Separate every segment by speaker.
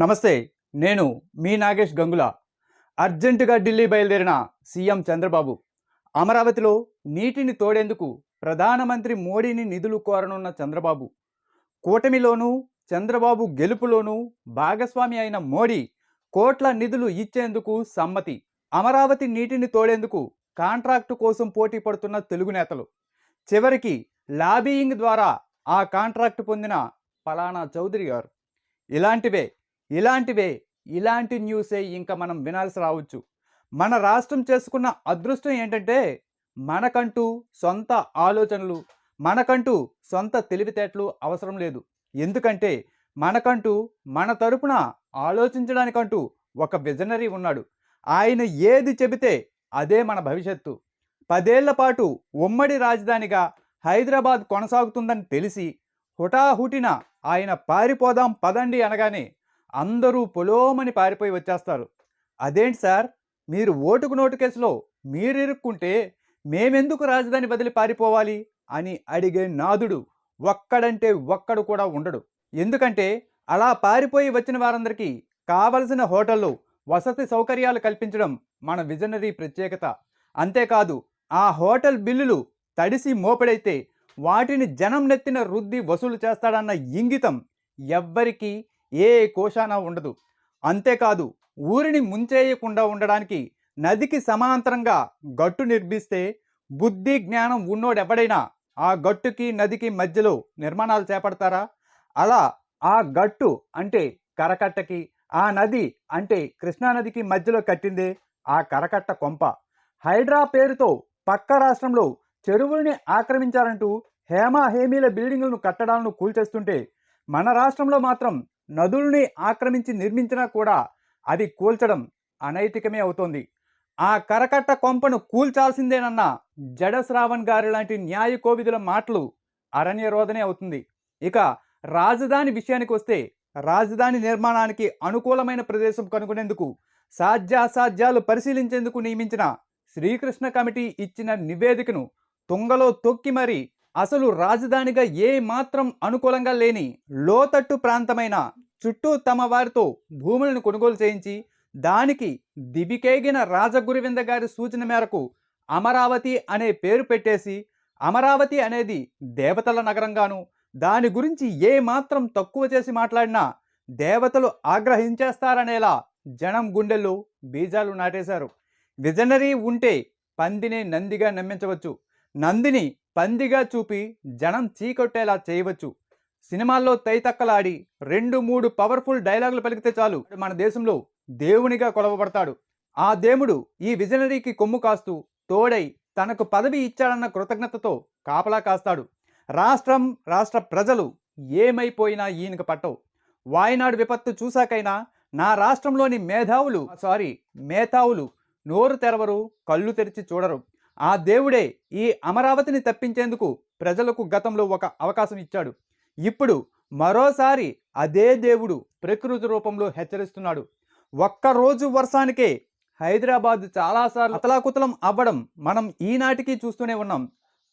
Speaker 1: నమస్తే నేను మీ నాగేష్ గంగుల. అర్జెంటుగా ఢిల్లీ బయలుదేరిన సీఎం చంద్రబాబు. అమరావతిలో నీటిని తోడేందుకు ప్రధానమంత్రి మోడీని నిధులు కోరనున్న చంద్రబాబు. కూటమిలోనూ చంద్రబాబు గెలుపులోనూ భాగస్వామి అయిన మోడీ కోట్ల నిధులు ఇచ్చేందుకు సమ్మతి. అమరావతి నీటిని తోడేందుకు కాంట్రాక్టు కోసం పోటీ పడుతున్న తెలుగు నేతలు. చివరికి లాబీయింగ్ ద్వారా ఆ కాంట్రాక్టు పొందిన పలానా చౌదరి గారు. ఇలాంటివే ఇలాంటివే ఇలాంటి న్యూసే ఇంకా మనం వినాల్సి రావచ్చు. మన రాష్ట్రం చేసుకున్న అదృష్టం ఏంటంటే మనకంటూ సొంత ఆలోచనలు మనకంటూ సొంత తెలివితేటలు అవసరం లేదు. ఎందుకంటే మనకంటూ మన తరపున ఆలోచించడానికంటూ ఒక విజనరీ ఉన్నాడు. ఆయన ఏది చెబితే అదే మన భవిష్యత్తు. పదేళ్ళ పాటు ఉమ్మడి రాజధానిగా హైదరాబాద్ కొనసాగుతుందని తెలిసి హుటాహుటిన ఆయన పారిపోదాం పదండి అనగానే అందరూ పొలోమని పారిపోయి వచ్చేస్తారు. అదేంటి సార్? మీరు ఓటుకు నోటు కేసులో మీరు ఇరుక్కుంటే మేమెందుకు రాజధాని బదిలి పారిపోవాలి? అని అడిగే నాదుడు ఒక్కడంటే ఒక్కడు కూడా ఉండడు. ఎందుకంటే అలా పారిపోయి వచ్చిన వారందరికీ కావలసిన హోటల్లో వసతి సౌకర్యాలు కల్పించడం మన విజనరీ ప్రత్యేకత. అంతేకాదు ఆ హోటల్ బిల్లులు తడిసి మోపడైతే వాటిని జనం నెత్తిన రుద్ది వసూలు చేస్తాడన్న ఇంగితం ఎవ్వరికీ ఏ కోశాన ఉండదు. అంతేకాదు ఊరిని ముంచేయకుండా ఉండడానికి నదికి సమాంతరంగా గట్టు నిర్మిస్తే బుద్ధి జ్ఞానం ఉన్నోడెవడైనా ఆ గట్టుకి నదికి మధ్యలో నిర్మాణాలు చేపడతారా? అలా ఆ గట్టు అంటే కరకట్టకి ఆ నది అంటే కృష్ణానదికి మధ్యలో కట్టిందే ఆ కరకట్ట కొంప. హైడ్రా పేరుతో పక్క రాష్ట్రంలో చెరువుల్ని ఆక్రమించారంటూ హేమ హేమీల బిల్డింగులను కట్టడాలను కూల్చేస్తుంటే మన రాష్ట్రంలో మాత్రం నదుల్ని ఆక్రమించి నిర్మించినా కూడా అది కూల్చడం అనైతికమే అవుతోంది. ఆ కరకట్ట కొంపను కూల్చాల్సిందేనన్న జడశ్రావణ్ గారి లాంటి న్యాయ కోవిదుల మాటలు అరణ్యరోధనే అవుతుంది. ఇక రాజధాని విషయానికి వస్తే రాజధాని నిర్మాణానికి అనుకూలమైన ప్రదేశం కనుగొనేందుకు సాధ్యాసాధ్యాలు పరిశీలించేందుకు నియమించిన శ్రీకృష్ణ కమిటీ ఇచ్చిన నివేదికను తుంగలో తొక్కి మరీ అసలు రాజధానిగా ఏ మాత్రం అనుకూలంగా లేని లోతట్టు ప్రాంతమైన చుట్టూ తమ వారితో భూములను కొనుగోలు చేయించి దానికి దిబికేగిన రాజగురువింద గారి సూచన మేరకు అమరావతి అనే పేరు పెట్టేసి అమరావతి అనేది దేవతల నగరంగాను దాని గురించి ఏ మాత్రం తక్కువ చేసి మాట్లాడినా దేవతలు ఆగ్రహించేస్తారనేలా జనం గుండెల్లో బీజాలు నాటేశారు. విజనరీ ఉంటే పందినే నందిగా నమ్మించవచ్చు. నందిని పందిగా చూపి జనం చీకొట్టేలా చేయవచ్చు. సినిమాల్లో తైతక్కలాడి రెండు మూడు పవర్ఫుల్ డైలాగులు పలికితే చాలు. మన దేశంలో దేవునిగా కొలవబడతాడు. ఆ దేవుడు ఈ విజనరీకి కొమ్ము కాస్తూ తోడై తనకు పదవి ఇచ్చాడన్న కృతజ్ఞతతో కాపలా కాస్తాడు. రాష్ట్రం రాష్ట్ర ప్రజలు ఏమైపోయినా ఈయనకు పట్టవు. వాయనాడు విపత్తు చూశాకైనా నా రాష్ట్రంలోని మేధావులు సారీ మేధావులు నోరు తెరవరు కళ్ళు తెరిచి చూడరు. ఆ దేవుడే ఈ అమరావతిని తప్పించేందుకు ప్రజలకు గతంలో ఒక అవకాశం ఇచ్చాడు. ఇప్పుడు మరోసారి అదే దేవుడు ప్రకృతి రూపంలో హెచ్చరిస్తున్నాడు. ఒక్కరోజు వర్షానికే హైదరాబాద్ చాలాసార్లు అతలాకుతలం అవ్వడం మనం ఈనాటికి చూస్తూనే ఉన్నాం.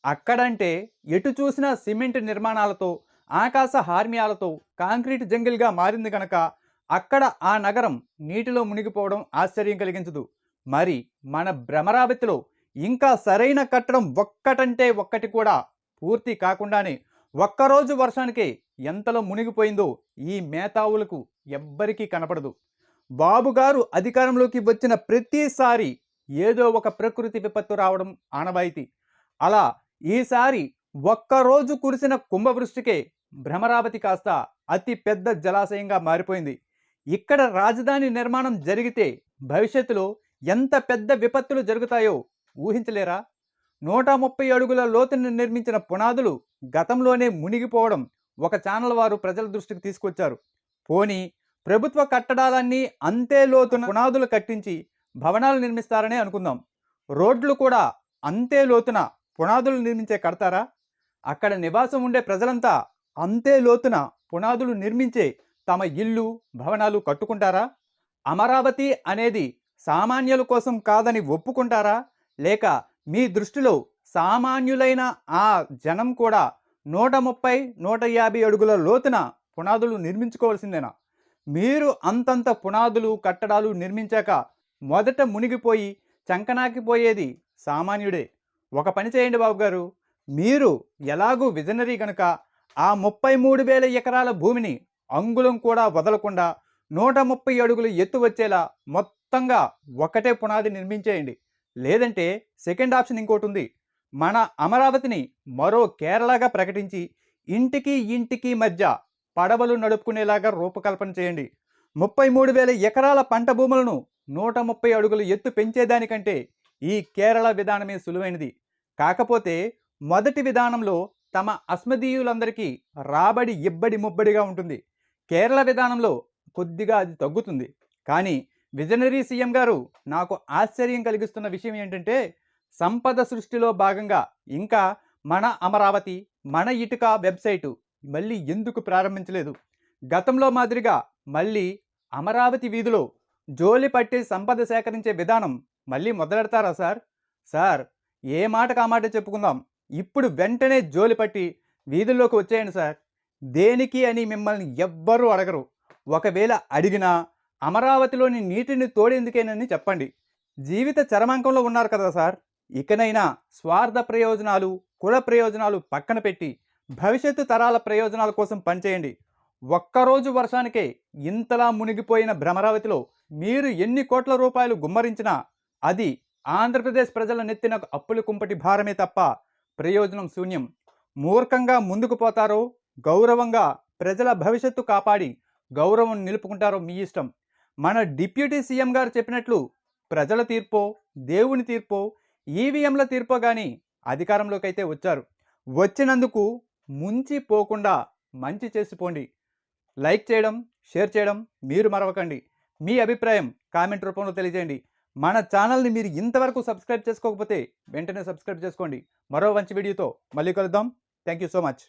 Speaker 1: అక్కడంటే ఎటు చూసినా సిమెంట్ నిర్మాణాలతో ఆకాశ హార్మియాలతో కాంక్రీట్ జంగిల్గా మారింది కనుక అక్కడ ఆ నగరం నీటిలో మునిగిపోవడం ఆశ్చర్యం కలిగించదు. మరి మన భ్రమరావతిలో ఇంకా సరైన కట్టడం ఒక్కటంటే ఒక్కటి కూడా పూర్తి కాకుండానే ఒక్కరోజు వర్షానికి ఎంతలో మునిగిపోయిందో ఈ మేధావులకు ఎవ్వరికీ కనపడదు. బాబుగారు అధికారంలోకి వచ్చిన ప్రతిసారి ఏదో ఒక ప్రకృతి విపత్తు రావడం ఆనవాయితీ. అలా ఈసారి ఒక్కరోజు కురిసిన కుంభవృష్టికే భ్రమరావతి కాస్త అతి పెద్ద జలాశయంగా మారిపోయింది. ఇక్కడ రాజధాని నిర్మాణం జరిగితే భవిష్యత్తులో ఎంత పెద్ద విపత్తులు జరుగుతాయో ఊహించలేరా? నూట ముప్పై అడుగుల లోతుని నిర్మించిన పునాదులు గతంలోనే మునిగిపోవడం ఒక ఛానల్ వారు ప్రజల దృష్టికి తీసుకొచ్చారు. పోనీ ప్రభుత్వ కట్టడాలన్నీ అంతే లోతున పునాదులు కట్టించి భవనాలు నిర్మిస్తారనే అనుకుందాం. రోడ్లు కూడా అంతే లోతున పునాదులు నిర్మించే కడతారా? అక్కడ నివాసం ఉండే ప్రజలంతా అంతే లోతున పునాదులు నిర్మించే తమ ఇల్లు భవనాలు కట్టుకుంటారా? అమరావతి అనేది సామాన్యుల కోసం కాదని ఒప్పుకుంటారా? లేక మీ దృష్టిలో సామాన్యులైన ఆ జనం కూడా నూట ముప్పై నూట యాభై అడుగుల లోతున పునాదులు నిర్మించుకోవాల్సిందేనా? మీరు అంతంత పునాదులు కట్టడాలు నిర్మించాక మొదట మునిగిపోయి చంకనాకిపోయేది సామాన్యుడే. ఒక పని చేయండి బాబు గారు మీరు ఎలాగూ విజనరీ కనుక ఆ ముప్పై మూడు వేల ఎకరాల భూమిని అంగుళం కూడా వదలకుండా నూట ముప్పై అడుగులు ఎత్తు వచ్చేలా మొత్తంగా ఒకటే పునాది నిర్మించేయండి. లేదంటే సెకండ్ ఆప్షన్ ఇంకోటి ఉంది మన అమరావతిని మరో కేరళగా ప్రకటించి ఇంటికి ఇంటికి మధ్య పడవలు నడుపుకునేలాగా రూపకల్పన చేయండి. ముప్పై మూడు వేల ఎకరాల పంట భూములను నూట ముప్పై అడుగులు ఎత్తు పెంచేదానికంటే ఈ కేరళ విధానమే సులువైనది. కాకపోతే మొదటి విధానంలో తమ అస్మదీయులందరికీ రాబడి ఇబ్బడి ముబ్బడిగా ఉంటుంది. కేరళ విధానంలో కొద్దిగా అది తగ్గుతుంది. కానీ విజనరీ సీఎం గారు నాకు ఆశ్చర్యం కలిగిస్తున్న విషయం ఏంటంటే సంపద సృష్టిలో భాగంగా ఇంకా మన అమరావతి మన ఇటుక వెబ్సైటు మళ్ళీ ఎందుకు ప్రారంభించలేదు? గతంలో మాదిరిగా మళ్ళీ అమరావతి వీధిలో జోలి పట్టి సంపద సేకరించే విధానం మళ్ళీ మొదలెడతారా సార్? సార్ ఏ మాటకు ఆ మాట చెప్పుకుందాం? ఇప్పుడు వెంటనే జోలి పట్టి వీధుల్లోకి వచ్చేయండి సార్. దేనికి అని మిమ్మల్ని ఎవ్వరూ అడగరు. ఒకవేళ అడిగినా అమరావతిలోని నీటిని తోడేందుకేనని చెప్పండి. జీవిత చరమాంకంలో ఉన్నారు కదా సార్. ఇకనైనా స్వార్థ ప్రయోజనాలు కుల ప్రయోజనాలు పక్కన పెట్టి భవిష్యత్తు తరాల ప్రయోజనాల కోసం పనిచేయండి. ఒక్కరోజు వర్షానికే ఇంతలా మునిగిపోయిన భ్రమరావతిలో మీరు ఎన్ని కోట్ల రూపాయలు గుమ్మరించినా అది ఆంధ్రప్రదేశ్ ప్రజల నెత్తిన అప్పుల కుంపటి భారమే తప్ప ప్రయోజనం శూన్యం. మూర్ఖంగా ముందుకు పోతారో గౌరవంగా ప్రజల భవిష్యత్తు కాపాడి గౌరవం నిలుపుకుంటారో మీ ఇష్టం. మన డిప్యూటీ సీఎం గారు చెప్పినట్లు ప్రజల తీర్పో దేవుని తీర్పో ఈవీఎంల తీర్పో కానీ అధికారంలోకి అయితే వచ్చారు. వచ్చినందుకు ముంచి పోకుండా మంచి చేసిపోండి లైక్ చేయడం షేర్ చేయడం మీరు మరవకండి. మీ అభిప్రాయం కామెంట్ రూపంలో తెలియజేయండి. మన ఛానల్ని మీరు ఇంతవరకు సబ్స్క్రైబ్ చేసుకోకపోతే వెంటనే సబ్స్క్రైబ్ చేసుకోండి. మరో మంచి వీడియోతో మళ్ళీ కలుద్దాం. Thank you so much.